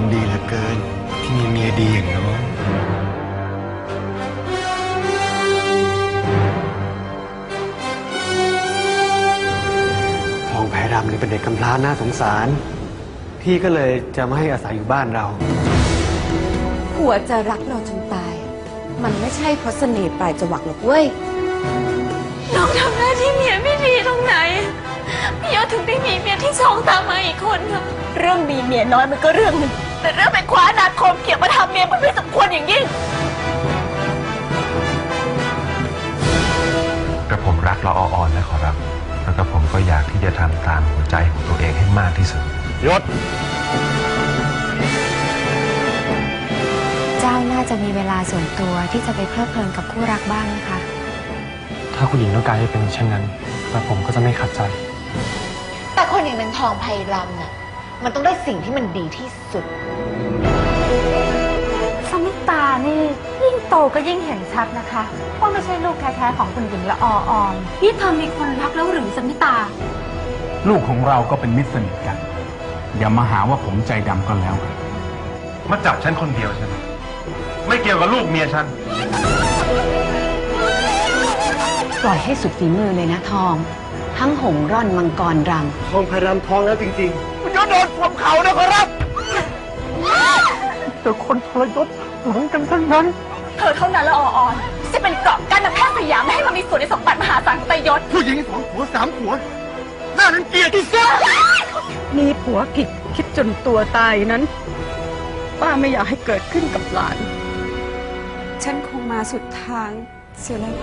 ที่มีเมียดีอย่างน้อง ทองแพรดำนี่เป็นเด็กกำพร้าน่าสงสาร พี่ก็เลยจะไม่ให้อาศัยอยู่บ้านเรา ผัวจะรักเราจนตาย มันไม่ใช่เพราะเสน่ห์ปลายจวักหรอกเว้ย น้องทำหน้าที่เมียไม่ดีตรงไหน พี่ยศถึงได้มีเมียที่สองตามมาอีกคนค่ะ เรื่องมีเมียน้อยมันก็เรื่องหนึง แต่เรื่องไปคว้าอนาคมเกี่ยวมาทำเมียมันไม่สมควรอย่างยิ่ง กระผมรักละอออ่อนและขอรับ แล้วก็ผมก็อยากที่จะทำตามหัวใจของตัวเองให้มากที่สุด ยศ เจ้าน่าจะมีเวลาส่วนตัวที่จะไปเพลิดเพลินกับคู่รักบ้างนะคะ ถ้าคุณหญิงต้องการให้เป็นเช่นนั้นกระผมก็จะไม่ขัดใจ แต่คนอย่างนางทองไพรำน่ะ มันต้องได้สิ่งที่มันดีที่สุด สมิตานี่ยิ่งโตก็ยิ่งเห็นชัดนะคะว่าไม่ใช่ลูกแท้ๆของคุณหญิงละออออมนี่เธอมีคนรักแล้วหรือสมิตา ลูกของเราก็เป็นมิตรสนิทกัน อย่ามาหาว่าผมใจดำก็แล้วกันมาจับฉันคนเดียวใช่ไหมไม่เกี่ยวกับลูกเมียฉัน ปล่อยให้สุดฝีมือเลยนะทอง ทั้งหงร่อนมังกรรทองแพรดำท้องแล้วจริงมันก็ โดนผมเขานะครับแต่คนทรยศหลังกันทั้งนั้น เธอเท่านั้นละอออนที่จะเป็นเกราะกั้นนำแพทย์สยามไม่ให้มันมีส่วนในสมบัติมหาศาลของตายศ ผู้หญิงสองผัวสามผัวน่ารังเกียจที่สุดมีผัวผิดคิดจนตัวตายนั้น ป้าไม่อยากให้เกิดขึ้นกับหลาน ฉันคงมาสุดทางเสียแล้ว